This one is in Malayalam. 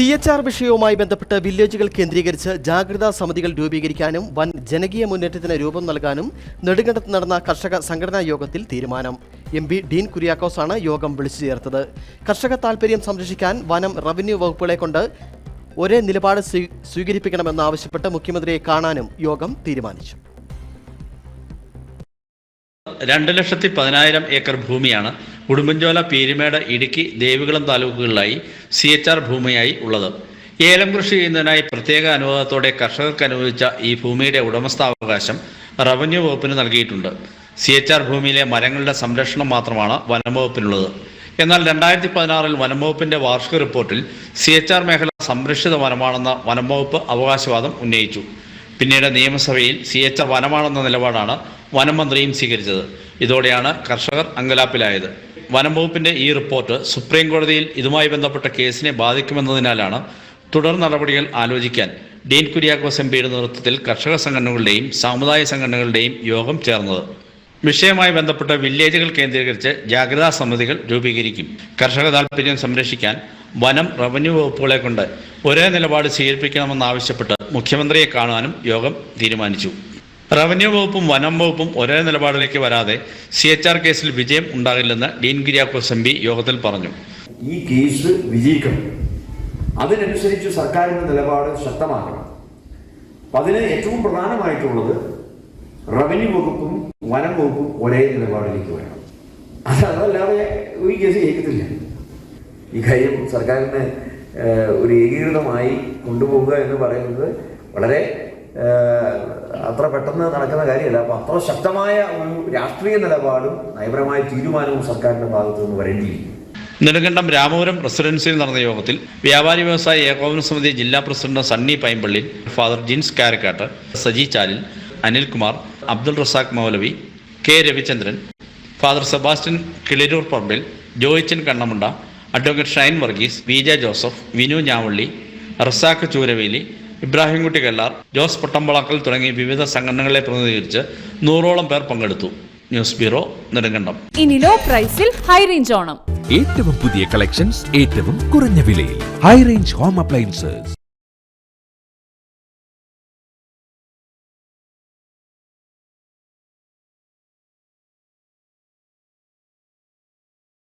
സി എച്ച് ആർ വിഷയവുമായി ബന്ധപ്പെട്ട് വില്ലേജുകൾ കേന്ദ്രീകരിച്ച് ജാഗ്രതാ സമിതികൾ രൂപീകരിക്കാനും വൻ ജനകീയ മുന്നേറ്റത്തിന് രൂപം നൽകാനും നെടുങ്കണ്ടത്ത് നടന്ന കർഷക സംഘടനാ യോഗത്തിൽ തീരുമാനം. എം പി ഡീൻ കുര്യാക്കോസാണ് യോഗം വിളിച്ചു ചേർത്തത്. കർഷക താൽപര്യം സംരക്ഷിക്കാൻ വനം റവന്യൂ വകുപ്പുകളെ കൊണ്ട് ഒരേ നിലപാട് സ്വീ- സ്വീകരിപ്പിക്കണമെന്നാവശ്യപ്പെട്ട് മുഖ്യമന്ത്രിയെ കാണാനും യോഗം തീരുമാനിച്ചു. രണ്ട് ലക്ഷത്തി പതിനായിരം ഏക്കർ ഭൂമിയാണ് ഉടുമ്പൻചോല പീരുമേട് ഇടുക്കി ദേവികുളം താലൂക്കുകളിലായി സി എച്ച് ആർ ഭൂമിയായി ഉള്ളത്. ഏലം കൃഷി ചെയ്യുന്നതിനായി പ്രത്യേക അനുവാദത്തോടെ കർഷകർക്ക് അനുവദിച്ച ഈ ഭൂമിയുടെ ഉടമസ്ഥാവകാശം റവന്യൂ വകുപ്പിന് നൽകിയിട്ടുണ്ട്. സി എച്ച് ആർ ഭൂമിയിലെ മരങ്ങളുടെ സംരക്ഷണം മാത്രമാണ് വനംവകുപ്പിനുള്ളത് എന്നാൽ രണ്ടായിരത്തി പതിനാറിൽ വനംവകുപ്പിന്റെ വാർഷിക റിപ്പോർട്ടിൽ സി എച്ച് ആർ മേഖല സംരക്ഷിത വനമാണെന്ന വനംവകുപ്പ് അവകാശവാദം ഉന്നയിച്ചു. പിന്നീട് നിയമസഭയിൽ സി എച്ച് വനമാണെന്ന നിലപാടാണ് വനം മന്ത്രിയും സ്വീകരിച്ചത്. ഇതോടെയാണ് കർഷകർ അങ്കലാപ്പിലായത്. വനം വകുപ്പിന്റെ ഈ റിപ്പോർട്ട് സുപ്രീം കോടതിയിൽ ഇതുമായി ബന്ധപ്പെട്ട കേസിനെ ബാധിക്കുമെന്നതിനാലാണ് തുടർ നടപടികൾ ആലോചിക്കാൻ ഡീൻ കുര്യാക്കോസ് എം പിയുടെ നേതൃത്വത്തിൽ കർഷക സംഘടനകളുടെയും സാമുദായിക സംഘടനകളുടെയും യോഗം ചേർന്നത്. വിഷയവുമായി ബന്ധപ്പെട്ട വില്ലേജുകൾ കേന്ദ്രീകരിച്ച് ജാഗ്രതാ സമിതികൾ രൂപീകരിക്കും. കർഷക താൽപ്പര്യം സംരക്ഷിക്കാൻ വനം റവന്യൂ വകുപ്പുകളെ കൊണ്ട് ഒരേ നിലപാട് സ്വീകരിപ്പിക്കണമെന്നാവശ്യപ്പെട്ട് മുഖ്യമന്ത്രിയെ കാണാനും യോഗം തീരുമാനിച്ചു. റവന്യൂ വകുപ്പും വനം വകുപ്പും ഒരേ നിലപാടിലേക്ക് വരാതെ സി എച്ച് ആർ കേസിൽ വിജയം ഉണ്ടാകില്ലെന്ന് ഡീൻ ഗിരിയാക്കോസ് എം പി യോഗത്തിൽ പറഞ്ഞു. ഈ കേസ് വിജയിക്കണം. അതിനനുസരിച്ച് സർക്കാരിന്റെ നിലപാട് ശക്തമാക്കണം. അപ്പൊ അതിന് ഏറ്റവും പ്രധാനമായിട്ടുള്ളത് റവന്യൂ വകുപ്പും വനം വകുപ്പും ഒരേ നിലപാടിലേക്ക് വരണം. അത് അതല്ലാതെ ഈ കേസ് ജയിക്കത്തില്ല. ഈ കാര്യം സർക്കാരിന് ഒരു ഏകീകൃതമായി കൊണ്ടുപോകുക എന്ന് പറയുന്നത് വളരെ അത്ര പെട്ടെന്ന് നടക്കുന്ന കാര്യമല്ല. അപ്പോൾ അത്ര ശക്തമായ ഒരു രാഷ്ട്രീയ നിലപാടും നയപരമായ തീരുമാനവും സർക്കാരിന്റെ ഭാഗത്തു നിന്ന് വരേണ്ടിയിരിക്കും നെടുങ്കണ്ടം രാമപുരം റെസിഡൻസിയിൽ നടന്ന യോഗത്തിൽ വ്യാപാരി വ്യവസായ ഏകോപന സമിതി ജില്ലാ president Sunny Paimpally father Jins Karakkatt Saji Chalil Anilkumar Abdul Razak Moulavi K Ravichandran father Sebastian Kiliroor Parambil Joychan Kannamunda advocate Shine Varghese V J Joseph Vinu Njavally Razak Chooraveli Ibrahimkutty Kallar Jose Pottambalakkal തുടങ്ങി വിവിധ സംഘടനകളെ പ്രതിനിധീകരിച്ച് നൂറോളം പേർ പങ്കെടുത്തു. News bureau Nedumkandam. ഇനി ലോ പ്രൈസിൽ ഹൈ റേഞ്ച് ഓണം. ഏറ്റവും പുതിയ കളക്ഷൻസ് ഏറ്റവും കുറഞ്ഞ വിലയിൽ. High range home appliances.